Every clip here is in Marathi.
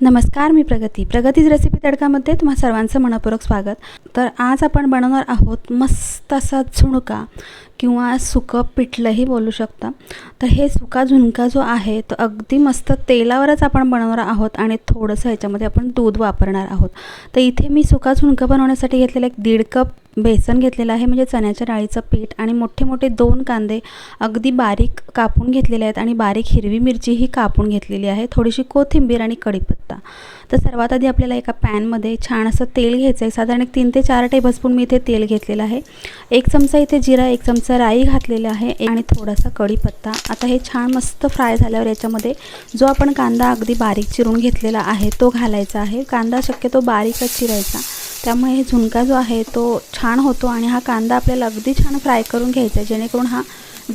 नमस्कार मी प्रगती. प्रगतीज रेसिपी तडकामध्ये तुम्हा सर्वांचं मनपूर्वक स्वागत. तर आज आपण बनवणार आहोत मस्त असा झुणका. किंवा सुकं पिठलंही बोलू शकता. तर हे सुका झुणका जो आहे तो अगदी मस्त तेलावरच आपण बनवणार आहोत आणि थोडंसं ह्याच्यामध्ये आपण दूध वापरणार आहोत. तर इथे मी सुका झुणका बनवण्यासाठी घेतलेलं एक दीड कप बेसन घेतलेलं आहे म्हणजे चण्याच्या डाळीचं पीठ आणि मोठे मोठे दोन कांदे अगदी बारीक कापून घेतलेले आहेत आणि बारीक हिरवी मिरचीही कापून घेतलेली आहे थोडीशी कोथिंबीर आणि कढीपत्ता. तर सर्वात आधी आपल्याला एका पॅनमध्ये छान असं तेल घ्यायचं आहे साधारण एक तीन ते चार टेबलस्पून मी इथे तेल घेतलेलं आहे. एक चमचा इथे जिरा एक चमचा राई घातलेला आहे आणि थोडासा कढीपत्ता. आता हे छान मस्त फ्राय झाल्यावर याच्यामध्ये जो आपण कांदा अगदी बारीक चिरून घेतलेला आहे तो घालायचा आहे. कांदा शक्यतो बारीकच चिरायचा. त्यामुळे हे झुणका जो आहे तो छान होतो आणि हा कांदा आपल्याला अगदी छान फ्राय करून घ्यायचा आहे. जेणेकरून हा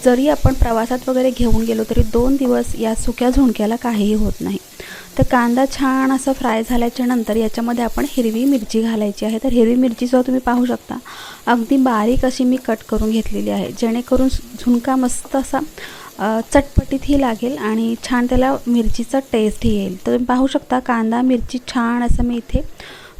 जरी आपण प्रवासात वगैरे घेऊन गेलो तरी दोन दिवस या सुक्या झुणक्याला काहीही होत नाही. तर कांदा छान असा फ्राय झाल्याच्यानंतर याच्यामध्ये आपण हिरवी मिरची घालायची आहे. तर हिरवी मिरची जो तुम्ही पाहू शकता. अगदी बारीक अशी मी कट करून घेतलेली आहे. जेणेकरून झुणका मस्त असा चटपटीतही लागेल आणि छान त्याला मिरचीचा टेस्टही येईल. तर तुम्ही पाहू शकता कांदा मिरची छान असं मी इथे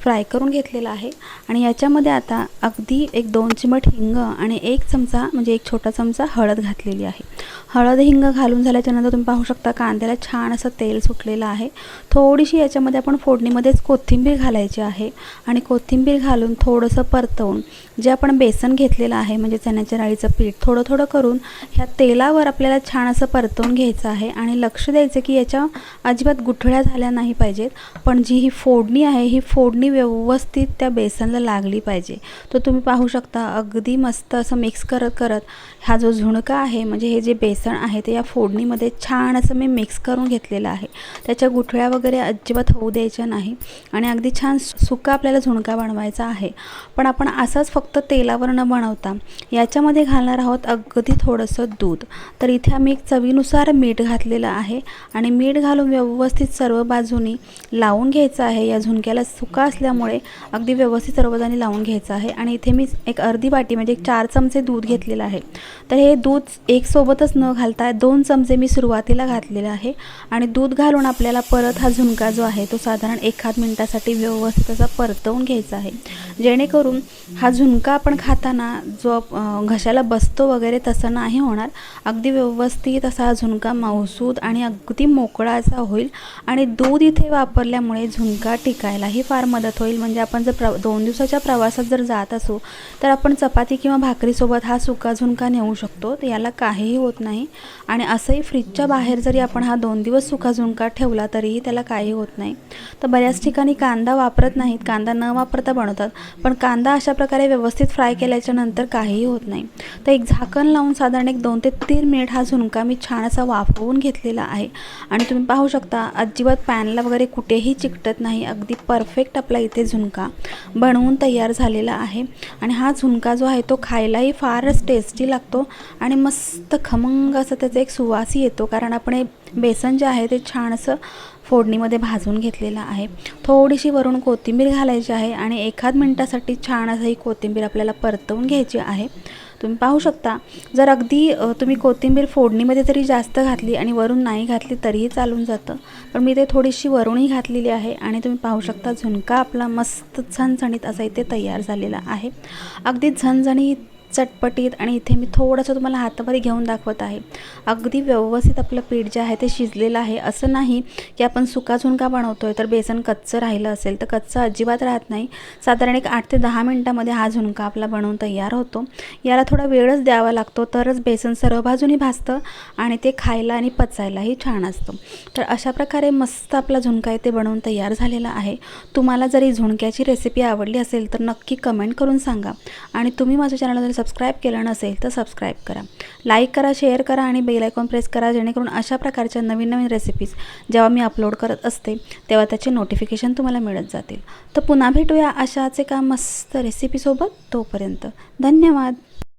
फ्राय करून घेतलेला आहे. आणि याच्यामध्ये आता अगदी एक दोन चिमट हिंग आणि एक चमचा म्हणजे एक छोटा चमचा हळद घातलेली आहे. हळद हिंग घालून झाल्याच्यानंतर तुम्ही पाहू शकता कांद्याला छान असं तेल सुटलेलं आहे. थोडीशी याच्यामध्ये आपण फोडणीमध्येच कोथिंबीर घालायची आहे आणि कोथिंबीर घालून थोडंसं परतवून जे आपण बेसन घेतलेलं आहे म्हणजे चण्याच्या डाळीचं पीठ थोडं थोडं करून ह्या तेलावर आपल्याला छान असं परतवून घ्यायचं आहे आणि लक्ष द्यायचं की याच्या अजिबात गुठळ्या झाल्या नाही पाहिजेत. पण जी ही फोडणी आहे ही फोडणी व्यवस्थित त्या बेसनला लागली पाहिजे. तर तुम्ही पाहू शकता अगदी मस्त असं मिक्स करत करत हा जो झुणका आहे म्हणजे हे जे बेसन आहे ते या फोडणीमध्ये छान असं मी मिक्स करून घेतलेलं आहे. त्याच्या गुठळ्या वगैरे अजिबात होऊ द्यायच्या नाही आणि अगदी छान सुका आपल्याला झुणका बनवायचा आहे. पण आपण असंच फक्त तेलावर न बनवता याच्यामध्ये घालणार आहोत अगदी थोडंसं दूध. तर इथे आम्ही एक चवीनुसार मीठ घातलेलं आहे आणि मीठ घालून व्यवस्थित सर्व बाजूनी लावून घ्यायचं आहे. या झुणक्याला सुका असल्यामुळे अगदी व्यवस्थित सर्व बाजूनी लावून घ्यायचं आहे. आणि इथे मी एक अर्धी वाटी म्हणजे एक चार चमचे दूध घेतलेलं आहे. तर हे दूध एकसोबतच न घालता दोन चमचे मी सुरुवातीला घातलेले आहे. आणि दूध घालून आपल्याला परत हा झुणका जो आहे तो साधारण एखाद मिनटासाठी व्यवस्थित असा परतवून घ्यायचा आहे. जेणेकरून हा झुणका आपण खाताना जो घशाला बसतो वगैरे तसं नाही होणार. अगदी व्यवस्थित असा हा झुणका मौसूद आणि अगदी मोकळा असा होईल आणि दूध इथे वापरल्यामुळे झुणका टिकायलाही फार मदत होईल. म्हणजे आपण जर प्र दोन दिवसाच्या प्रवासात जर जात असू तर आपण चपाती किंवा भाकरीसोबत हा सुका झुणका नेऊ शकतो. तर याला काहीही होत नाही. आणि असंही फ्रीजच्या बाहेर जरी आपण हा दोन दिवस सुका झुणका ठेवला तरीही त्याला काही होत नाही. तर बऱ्याच ठिकाणी कांदा वापरत नाहीत. कांदा न वापरता बनवतात. पण कांदा अशा प्रकारे व्यवस्थित फ्राय केल्याच्यानंतर काहीही होत नाही. तर एक झाकण लावून साधारण एक दोन ते तीन मिनिट हा झुणका मी छान असा वाफवून घेतलेला आहे. आणि तुम्ही पाहू शकता अजिबात पॅनला वगैरे कुठेही चिकटत नाही. अगदी परफेक्ट आपला इथे झुणका बनवून तयार झालेला आहे. आणि हा झुणका जो आहे तो खायलाही फारच टेस्टी लागतो आणि मस्त खमंग असं त्याचा एक सुवासही येतो. कारण आपण बेसन जे आहे ते छान असं फोडणीमध्ये भाजून घेतलेलं आहे. थोडीशी वरून कोथिंबीर घालायची आहे आणि एखाद मिनटासाठी छान असं ही कोथिंबीर आपल्याला परतवून घ्यायची आहे. तुम्ही पाहू शकता जर अगदी तुम्ही कोथिंबीर फोडणीमध्ये जरी जास्त घातली आणि वरून नाही घातली तरीही चालून जातं. पण मी ते थोडीशी वरूनही घातलेली आहे आणि तुम्ही पाहू शकता झुणका आपला मस्त झणझणीत असा इथे तयार झालेला आहे. अगदी झणझणीत चटपटीत आणि इथे मी थोडंसं तुम्हाला हातामध्ये घेऊन दाखवत आहे. अगदी व्यवस्थित आपलं पीठ जे आहे ते शिजलेलं आहे. असं नाही की आपण सुका झुणका बनवतो आहे तर बेसन कच्चं राहिलं असेल तर कच्चं अजिबात राहत नाही. साधारण एक आठ ते दहा मिनटामध्ये हा झुणका आपला बनवून तयार होतो. याला थोडा वेळच द्यावा लागतो तरच बेसन सर्व बाजूनी भाजतं आणि ते खायला आणि पचायलाही छान असतं. तर अशा प्रकारे मस्त आपला झुणका इथे बनवून तयार झालेला आहे. तुम्हाला जरी झुणक्याची रेसिपी आवडली असेल तर नक्की कमेंट करून सांगा. आणि तुम्ही माझ्या चॅनलला जर सबस्क्राईब केलं नसेल तर सबस्क्राईब करा. लाईक करा शेअर करा आणि बेल आयकॉन प्रेस करा जेणेकरून अशा प्रकारच्या नवीन नवीन रेसिपीज जेव्हा मी अपलोड करत असते तेव्हा त्याचे नोटिफिकेशन तुम्हाला मिळत जातील. तर पुन्हा भेटूया अशाच एका मस्त रेसिपीसोबत तोपर्यंत धन्यवाद.